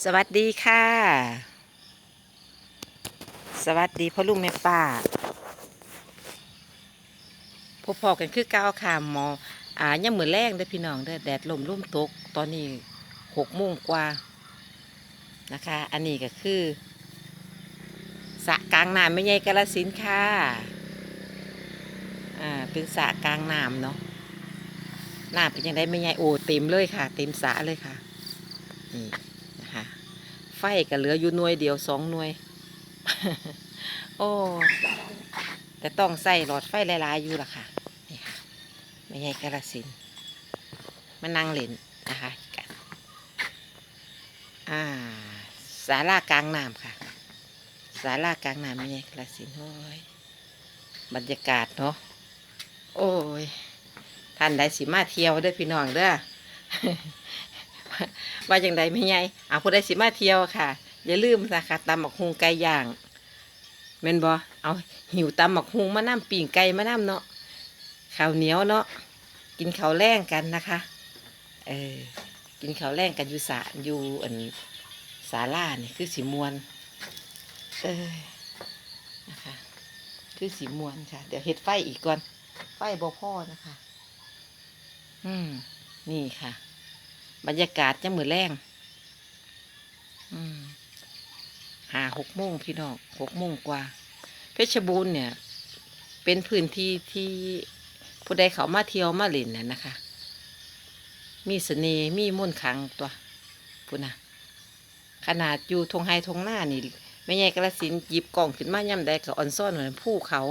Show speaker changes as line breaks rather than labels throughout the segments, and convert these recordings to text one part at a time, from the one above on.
สวัสดีค่ะ สวัสดีพ่อลุงแม่ป้าพบพอกันคือเก้าวค่ะหมออ่ายังมือแรงเด้อพี่น้องเด้อแดดลมร่มตก ตอนนี้หกโมงกว่านะคะ อันนี้ก็คือสระกลางน้ำไม่ใหญ่กาลสินค่ะอ่าเป็นสระกลางน้ำเนาะน้ำเป็นยังไงไม่ใหญ่โอ้เต็มเลยค่ะ เต็มสระเลยค่ะนี่ ฟก็เหลืออยู่หน่วยเดียวสองหน่วย โอ้แต่ต้องใส่หลอดไฟหลายๆอยู่ล่ะค่ะนี่ค่ะไม่ใช่กระสินมานั่งเล่นนะคะกันอ่าศาลากลางน้ำค่ะศาลากลางน้ำไม่ใช่กระสินโอ้ยบรรยากาศเนาะโอ้ยท่านใดสิมาเที่ยวเด้อพี่น้องเด้อ ว่าอย่างใดไม่ไงเอาผู้ใดสิมาเที่ยวค่ะ อย่าลืมนะคะตำหมักฮุงไก่ย่างแม่นบ่เอาหิวตำหมักฮุงมาน้ำปิ่งไก่มาน้ำเนาะข้าวเหนียวเนาะกินข้าวแรงกันนะคะเออกินข้าวแรงกันอยู่สาอยู่อันศาลานี่คือสีมวนเออนะคะคือสีมวนค่ะ เดี๋ยวเฮ็ดไฟอีกก่อน ไฟบ่พ่อนะคะ อืม นี่ค่ะ บรรยากาศจะมือนแรงหาหกโมงพี่น้องหกโมงกว่า เพชรบูรณ์เนี่ย เป็นพื้นที่ที่ผู้ใดเขามาเที่ยวมาเล่นน่ะนะคะ มีเสน่ห์มีมนต์ขลังตัวพูดนะขนาดอยู่ทงไฮทงหน้านี่ไม่ใหญ่กระสินหยิบกล่องขึ้นมาย่ำใดกับออนซ่อนเหมือนภูเขา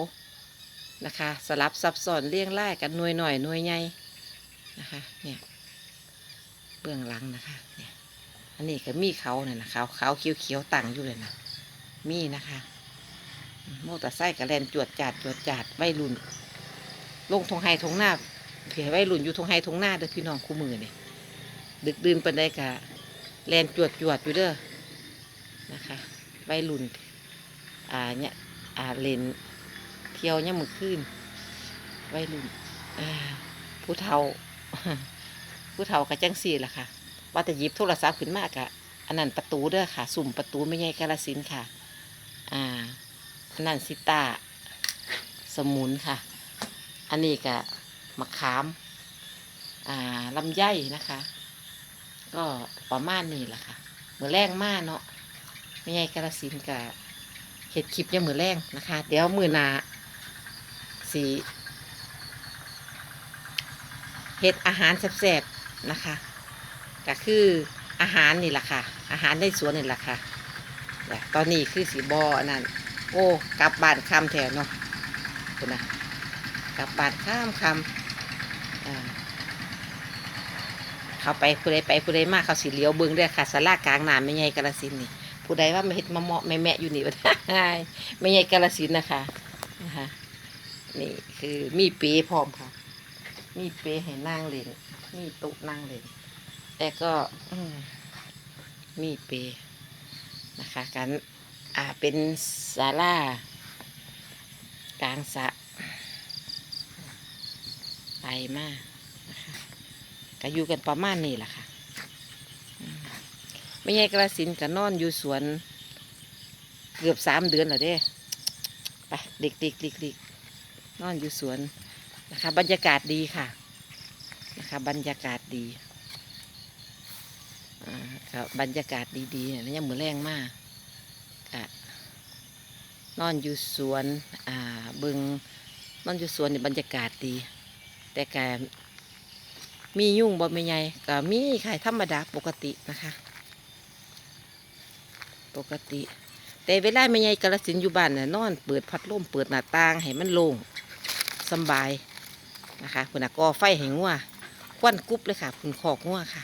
นะคะ สลับซับซ้อนเลี่ยงไล่กันหน่วยหน่อยหน่วยใหญ่นะคะ เนี่ย เบื้องหลังนะคะเนี่ยอันนี้ก็มีเขาเนี่ยนะเขาเขาเขียวเขียวๆตั้งอยู่เลยนะมีนะคะโมตอร์ไซค์กระแลนจวดจาดจวดจาดไว้รุ่น ลงทงไฮทงหน้าเผื่อไว้รุ่นอยู่ทงไฮทงหน้าเด้อพี่น้องคู่มือเนี่ยดึกดื่นปันได้กะแลนจวดจวดอยู่เด้อนะคะไว้รุ่นอ่าเนี่ยอ่าเลนเที่ยวเนี่ยมือขึ้นไว้รุ่นอ่าผู้เฒ่า ผู้เฒ่ากับจังสี่ล่ะค่ะ ว่าแต่หยิบโทรศัพท์ขึ้นมากะอันนั้นประตูเด้อค่ะ สุ่มประตูไม่ใช่กาลสินค่ะ อ่า อันนั้นซิตาสมุนค่ะ อันนี้กะมะขาม อ่าลำไยนะคะ ก็ประมาณนี้แหละค่ะมือแรงมากเนาะไม่ใช่กาลสินธุ์กะเห็ดคลิปยังมือแรงนะคะ เดี๋ยวมือนาสีเห็ดอาหารแซ่บๆ นะคะก็คืออาหารนี่แหละค่ะ อาหารในสวนนี่แหละค่ะแต่ตอนนี้คือสีบออันนั่นโอ้กลับบ้านคำแทนเนาะคุณนะกลับบ้านข้ามคำเขาไปผู้ใดไปผู้ใดมากเขาสีเหลียวเบิ้งเด้อค่ะสลากลางน้ำไม่ใหญ่กาลสินนี่ผู้ใดว่าไม่เห็ดมาเหมาะไม่แม่อยู่นี่ไม่ใหญ่กาลสินนะคะนะคะนี่คือมีเปีพร้อมค่ะ มีเป้ให้นั่งเล่น มีตุนั่งเล่นแต่ก็มีเปนะคะกันอ่าเป็นศาลากลางสะไปมากนะคะก็อยู่กันประมาณนี้แหละค่ะไม่ใช่กระสินธุ์ก็นอนอยู่สวนเกือบสามเดือนแล้วเด้ไปเด็กๆเด็กๆนอนอยู่สวนนะคะบรรยากาศดีค่ะ นะคะบรรยากาศดีอ่าครับรรยากาศดีๆเนี่ยังมือแรงมากค่ะนอนอยู่สวนอ่าบิงนอนอยู่สวนนี่บรรยากาศดี แต่กมียุ่งบ่ไม่ใหญ่ก็มีค่ธรรมดาปกตินะคะ ปกติ แต่เวลาไม่ใหญ่กระสินธุ์อยู่บ้านน่ะนอนเปิดพัดลมเปิดหน้าต่างให้มันโล่งสบายนะคะคุณน่ะก่อไฟให้งัว ควันกรุบเลยค่ะคุณขอกงัวค่ะ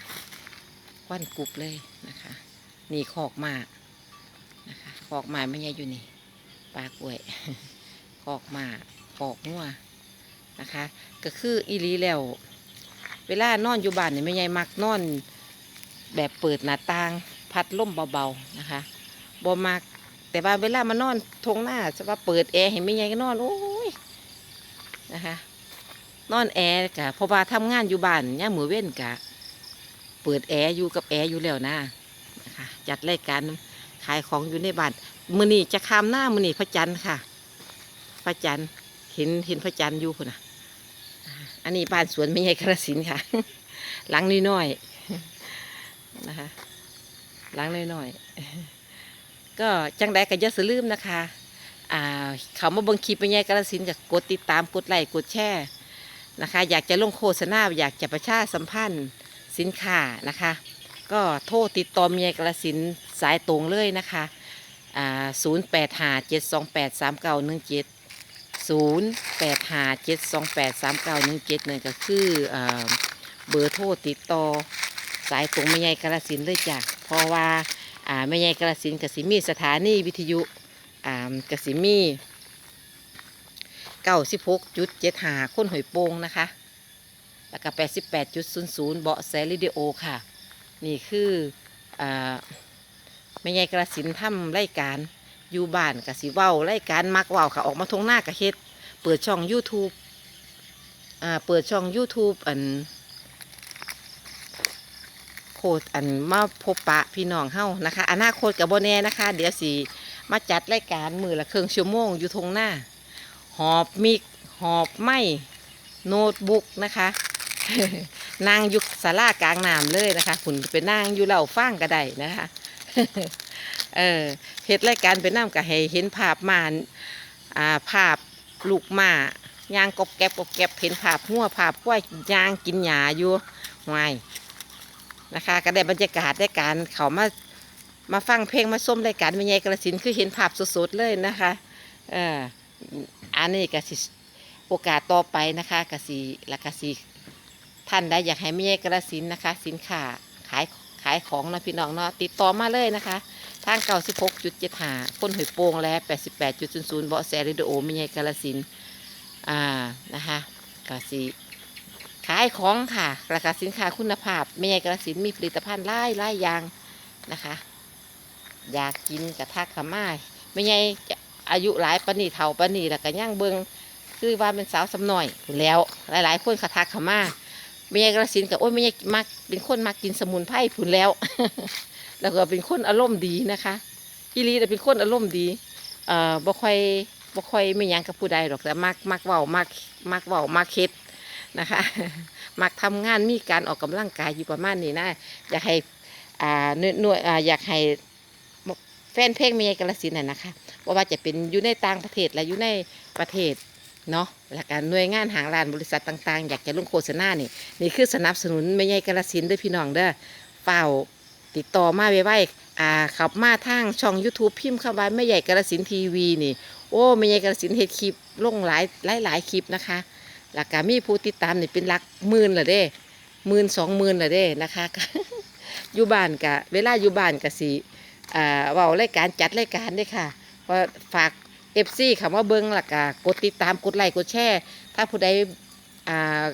ควันกรุบเลยนะคะนี่ขอกมากนะคะขอกมาไม่ใช่อยู่นี่ปลากล้วยขอกมาขอกงัวนะคะ ก็คืออีหลีแล้ว เวลานอนอยู่บ้านนี่ไม่ใช่มักนอนแบบเปิดหน้าต่างพัดลมเบาๆนะคะบ่มักแต่ว่าเวลามานอนทงหน้าจะว่าเปิดแอร์เห็นไม่ใหญ่ก็นอนโอ้ยนะคะ นอนแอร์กะเพราะว่าทำงานอยู่บ้านเนี่ยมือเว้นกะ เปิดแอร์อยู่กับแอร์อยู่แล้วนะนะคะจัดรายการขายของอยู่ในบ้านมือนี้จะข้ามหน้ามือนี้พระจันทร์ค่ะ พระจันทร์เห็นเห็นพระจันทร์อยู่คนนะอันนี้บ้านสวนไม่ใหญ่กระสินค่ะ หลังน้อยๆนะคะหลังน้อยๆก็จังใดก็อย่าสลืมนะคะ อ่าเขามาบิ่งคลิปไม่ใหญ่กระสินธุ์ก็กดติดตามกดไลค์กดแชร์ นะคะ อยากจะลงโฆษณาอยากจะประชาสัมพันธ์สินค้านะคะ ก็โทรติดต่อเมียกระสินสายตรงเลยนะคะอ่าศูนย์แปดห้าเจ็ดสองแปดสามเก้าหนึ่งเจ็ดศูนย์แปดหาเจ็ดสองแปดสามเก้าหนึ่งเจ็ดนั่นก็คืออเบอร์โทรติดต่อสายตรงไม่ใหญ่กระสินเลยจ้ะเพราะว่าอ่าไม่ใหญ่กระสินธุ์กสิมีสถานีวิทยุอ่ากสิมี เก้าสิบหกจุดเจ็ดหาคนหอยโป่งนะคะ แล้วก็แปดสิบแปดจุดศูนย์ศูนย์เบาะแสเรดิโอค่ะ นี่คืออาแม่ใหญ่กระสินทำรายการอยู่บ้านกะสิเว้ารายการมักเว้าค่ะ ออกมาทงหน้ากะเฮ็ด เปิดช่อง YouTube อ่าเปิดช่อง YouTube อันโคดอันมาพบปะพี่น้องเฮานะคะอนาคตกับโบแน่นะคะ เดี๋ยวสิมาจัดรายการมือละเครึ่งชั่วโมงอยู่ทงหน้า หอบมิก หอบไม้โน้ตบุ๊กนะคะนั่งยุคศาลากลางน้ำเลยนะคะคุณไปนั่งอยู่เหล่าฟังก็ได้นะคะ เออเฮ็ดรายการไปน้ำก็ให้เห็นภาพมาอ่าภาพลูกหมายางกบแก็บกบแก็บเห็นภาพหัวภาพกล้วยยางกินหญ้าอยู่ไว้นะคะ ก็ได้บรรยากาศได้การเขามามาฟังเพลงมาส้มรายการวิญญาณกระสินคือเห็นภาพสดๆเลยนะคะ เออ อันนี้กสิโอกาสต่อไปนะคะกสิละกสิท่านใดอยากให้แม่กระสินนะคะ สินค้าขายขายของนะพี่น้องเนาะติดต่อมาเลยนะคะ ทางเก้าสิบหกจุดเจ็ดหาคนหอยโป่งและแปดสิบแปดจุดศูนย์ศูนย์เบาะแสเรดิโอแม่กระสินอ่านะคะกสิขายของค่ะราคาสินค้าคุณภาพแม่กระสินมีผลิตภัณฑ์หลายหลายางนะคะ อยากกินกระทักขม่าไม่ใช่ อายุหลายปนีเท่าปนีแล้วก็ย่างเบิงคือว่าเป็นสาวสำน่อยพู้นแหล้ว หลาย ๆ คนกระทักขมาไม่ใช่กระสินกับโอ้ยไม่ใช่มักเป็นคนมักกินสมุนไพรผุนแล้ว แล้วก็เป็นคนอารมณ์ดีนะคะอีลีแต่เป็นคนอารมณ์ดีเอ่อบ่ค่อยบ่ค่อยไม่ยังกับผู้ใดหรอกแต่มักมักเว้ามักมักเว้ามักเฮ็ดนะคะมักทำงานมีการออกกำลังกายอยู่ประมาณนี้นะอยากให้อ่าหน่วยหน่วยอ่าอยากให้แฟนเพลงเมียกระสินน่ะนะคะ ว่าว่าจะเป็นอยู่ในต่างประเทศและอยู่ในประเทศเนาะและกการหน่วยงานหางรานบริษัทต่างๆ อยากจะลงโฆษณานี่นี่คือสนับสนุนไม่ใช่กระสินด้วยพี่น้องเด้อเฝ้าติดต่อมาไว้ไว้อ่าขับมาทางช่อง YouTube พิมพ์เข้าไปไม่ใหญ่กระสินทีวีนี่ โอ้ไม่ใหญ่กระสินเฮ็ดคลิปลงหลายหลายหลายคลิปนะคะแล้วก็มีผู้ติดตามนี่เป็นหลักหมื่นละเด้หมื่นสองหมื่นละเด้นะคะอยู่บ้านกะเวลาอยู่บ้านกะสิอ่าเว้ารายการจัดรายการด้อค่ะ เพราฝากเอฟซีคำว่าเบิ้งและกะกดติดตามกดไลค์กดแชร์ถ้าผู้ใดอ่า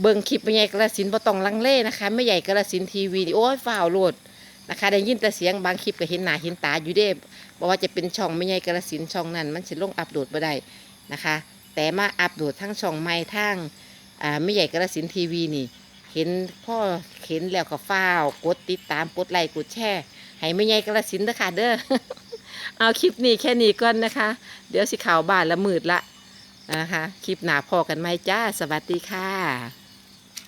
เบิ่งคลิปไม่ใหญ่กระสินบ่ต้องลังเลนะคะไม่ใหญ่กระสินทีวีโอ้ยฝ้าวโหลดนะคะได้ยินแต่เสียงบางคลิปก็เห็นหน้าเห็นตาอยู่เด้บอกว่าจะเป็นช่องไม่ใหญ่กระสินช่องนั้น มันสิลงอัปโหลดบ่ได้นะคะ แต่มาอัปโหลดทั้งช่องใหม่ทั้งอ่าไม่ใหญ่กระสินทีวีนี่ เห็นพ่อเห็นแล้วก็ฝ้าวกดติดตามกดไลค์กดแชร์ให้ไม่ใหญ่กระสินเด้อค่ะเด้อ เอาคลิปนี้แค่นี้ก่อนนะคะ เดี๋ยวสิข่าวบ้านละมืดละนะคะคลิปหนาพอกันไหมจ้า สวัสดีค่ะ